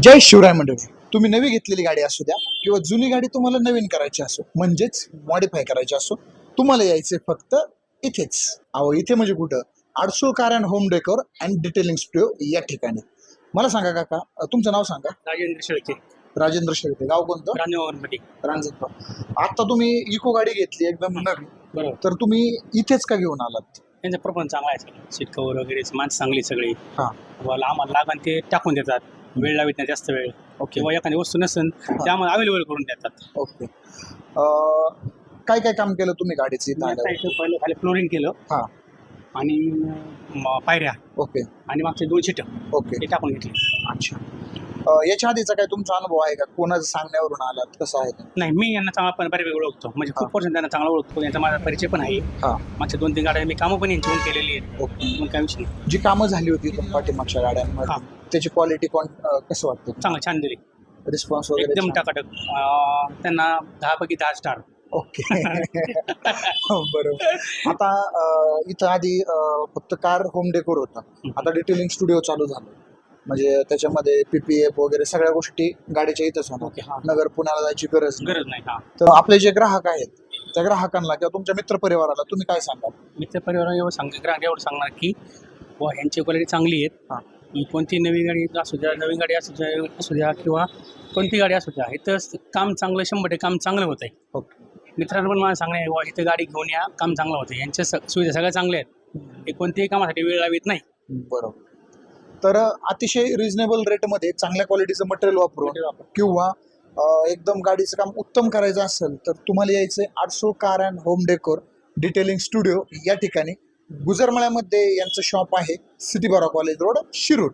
जय शिवराय मंडळी. तुम्ही नवी घेतलेली गाडी असू द्या किंवा जुनी गाडी तुम्हाला नवीन करायची असो म्हणजेच मॉडीफाय करायची असो तुम्हाला यायचे फक्त इथेच. अहो इथे म्हणजे कुठं? Adsul car and home decor and detailing studio या ठिकाणी. मला सांगा काका अ, तुमचं नाव सांगा? राजेंद्र शेळके. राजेंद्र शेळके. गाव कोणतं? रांजणगाव. आता तुम्ही इको गाडी घेतली एकदम नवी. बरोबर. तर तुम्ही इथेच का घेऊन आलात? त्यांचा प्रपंच चांगला आहे सगळं. सीट कवर वगैरे माणसं चांगली सगळी. हा. मला आम्हाला लागण ते टाकून देतात. वेळ लावित नाही जास्त वेळ. ओके. किंवा एखादी वस्तू नसेल ते आम्हाला अवेलेबल करून देतात. ओके. अ, काय काय काम केलं तुम्ही गाडीचं इथं मी आता आल्यावर? इथं पहिलं खाली फ्लोरिंग केलं. हा. आणि म, पायऱ्या. ओके. आणि मागचे दोन सीटं. ओके. ते टाकून घेतली. अच्छा. अ, याच्या आधीचा काय तुमचा अनुभव आहे का? कोणाचं सांगण्यावरून आलात? कसं आहे ते? नाही मी यांना चांगला पण बऱ्यापैकी ओळखतो. म्हणजे खूप वर्ष त्यांना चांगला ओळखतो. यांचा माझा परिचय पण आहे. हा. मागच्या दोन तीन गाड्या मी कामं पण यांच्याहून केलेली आहेत. ओके. मग काय विषय नाही. जी कामं झाली होती तुम- पाठीमागच्या गाड्यांमध्ये? हा. त्याची क्वालिटी अ, कसं वाटतं चांगलं छान दिली. रिस्पॉन्स वगैरे एकदम छान? टाकाटक. अं, त्यांना दहापैकी दहा स्टार ओके. हो, बरोबर. आता अ, इथं आधी अ, फक्त कार होम डेकोर होता. आता डिटेलिंग स्टुडिओ चालू झालं. म्हणजे त्याच्यामध्ये पीपीएफ वगैरे सगळ्या गोष्टी गाडीच्या इथंच ओके, होणार हा. नगर पुण्याला जायची गरज नाही. गरज नाही हा. तर आपले जे ग्राहक आहेत त्या ग्राहकांना किंवा तुमच्या मित्रपरिवाराला तुम्ही काय सांगाल? मित्र परिवार एवढं सांग ग्राहक एवढं सांगणार की व ह्यांची क्वालिटी चांगली हा. आहेत ही. कोणती नवी गाडी असू द्या नवीन गाडी असू द्या असू द्या किंवा कोणती गाडी असू द्या इथं काम चांगलं शंभर टक्के काम चांगलं होत आहे ओके. मित्रांनो पण मला सांगणे वा इथं गाडी घेऊन या काम चांगलं होतं यांच्या स- सुविधा सगळ्या चांगल्या आहेत. हे कोणत्याही कामासाठी वेळ लावित नाही. बरोबर. तर अतिशय रिझनेबल रेटमध्ये चांगल्या क्वालिटीचं मटेरियल वापरून किंवा अ, एकदम गाडीचं काम उत्तम करायचं असेल तर तुम्हाला यायचं आठसो car and home decor detailing studio या ठिकाणी. गुजरमळ्यामध्ये यांचं शॉप आहे सिटी बारा कॉलेज रोड शिरूर.